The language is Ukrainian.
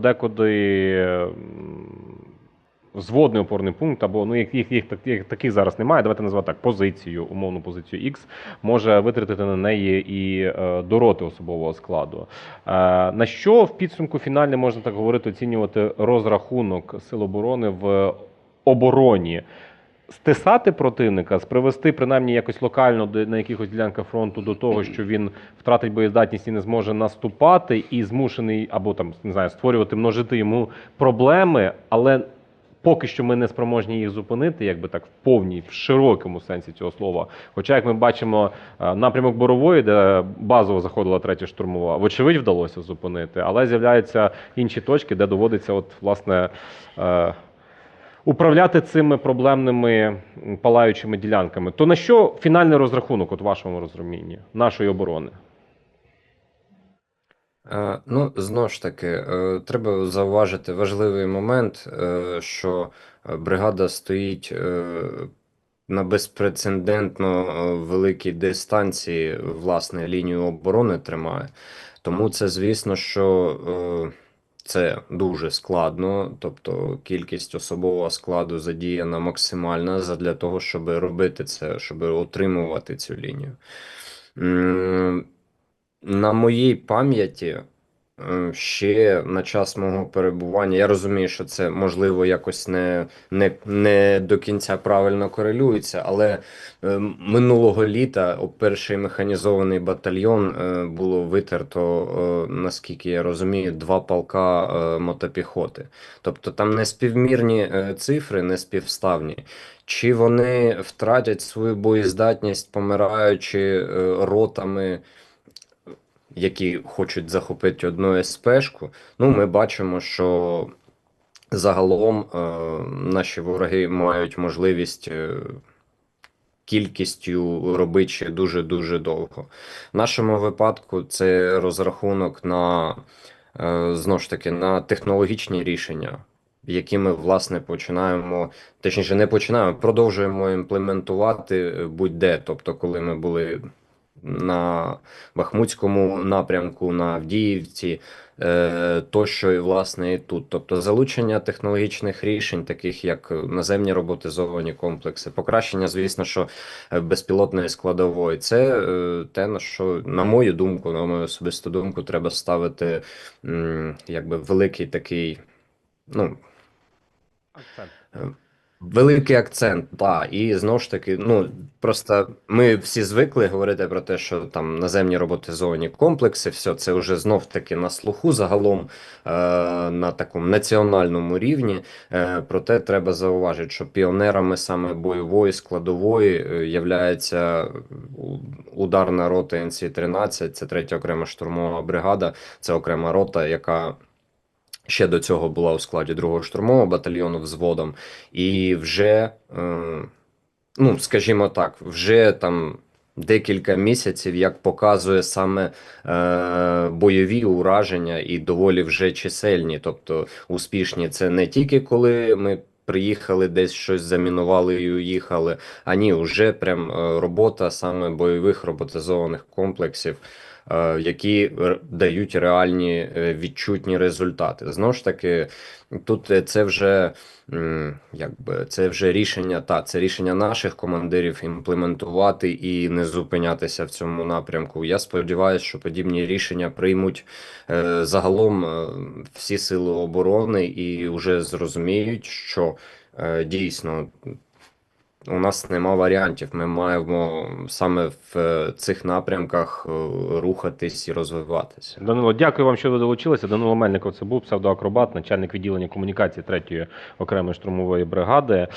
подекуди зводний опорний пункт, або ну їх, їх, їх, їх таких зараз немає. Давайте назвати так позицію, умовну позицію X, може витратити на неї і е, дороти особового складу. Е, на що в підсумку фінальне можна так говорити, оцінювати розрахунок сил оборони в обороні? Стисати противника, спривести принаймні якось локально де- на якихось ділянках фронту до того, що він втратить боєздатність і не зможе наступати, і змушений або там не знаю, створювати, множити йому проблеми, але поки що ми не спроможні їх зупинити, якби так в повній, в широкому сенсі цього слова. Хоча, як ми бачимо, е, напрямок борової, де базово заходила третя штурмова, вочевидь вдалося зупинити, але з'являються інші точки, де доводиться, от власне. Управляти цими проблемними палаючими ділянками, то на що фінальний розрахунок, от вашому розумінні, нашої оборони? Е, Ну, знову ж таки, е, треба зауважити важливий момент, е, що бригада стоїть на безпрецедентно великій дистанції, власне, лінію оборони тримає. Тому це, звісно, що це дуже складно, тобто кількість особового складу задіяна максимальна задля того, щоб робити це, щоб отримувати цю лінію. На моїй пам'яті ще на час мого перебування, я розумію, що це можливо якось не, не, не до кінця правильно корелюється, але е, минулого літа перший механізований батальйон е, було витерто, е, наскільки я розумію, два полка е, мотопіхоти. Тобто там не співмірні цифри, не співставні. Чи вони втратять свою боєздатність, помираючи ротами, які хочуть захопити одну СПшку? Ну, ми бачимо, що загалом е, наші вороги мають можливість е, кількістю робити ще дуже-дуже довго. В нашому випадку це розрахунок на е, знову ж таки на технологічні рішення. Які ми власне починаємо, точніше, не починаємо, продовжуємо імплементувати будь-де. Тобто, коли ми були на Бахмутському напрямку, на Авдіївці, е, тощо і власне і тут. Тобто залучення технологічних рішень, таких як наземні роботизовані комплекси, покращення, звісно, що е, безпілотної складової, це е, те, на що, на мою думку, на мою особисту думку, треба ставити якби великий такий. Ну, Великий акцент, так. І знову ж таки, ну просто ми всі звикли говорити про те, що там наземні роботизовані комплекси, все це вже знов таки на слуху загалом е, на такому національному рівні. Е, проте треба зауважити, що піонерами саме бойової складової е, являється ударна рота НС-13, це третя окрема штурмова бригада, це окрема рота, яка. Ще до цього була у складі другого штурмового батальйону взводом, і вже, е, ну скажімо так, вже там декілька місяців, як показує саме е, бойові ураження і доволі вже чисельні, тобто успішні. Це не тільки коли ми. Приїхали десь щось замінували і уїхали. А ні, вже прям е, робота саме бойових роботизованих комплексів, які р- дають реальні е, відчутні результати. Знову ж таки, тут е, це вже якби це вже рішення, та це рішення наших командирів імплементувати і не зупинятися в цьому напрямку. Я сподіваюся, що подібні рішення приймуть е, загалом е, всі сили оборони і вже зрозуміють, що е, дійсно. У нас нема варіантів. Ми маємо саме в е, цих напрямках е, рухатись і розвиватися. Данило, дякую вам, що ви долучилися. Данило Мельников це був псевдоакробат, начальник відділення комунікації 3-ї окремої штурмової бригади.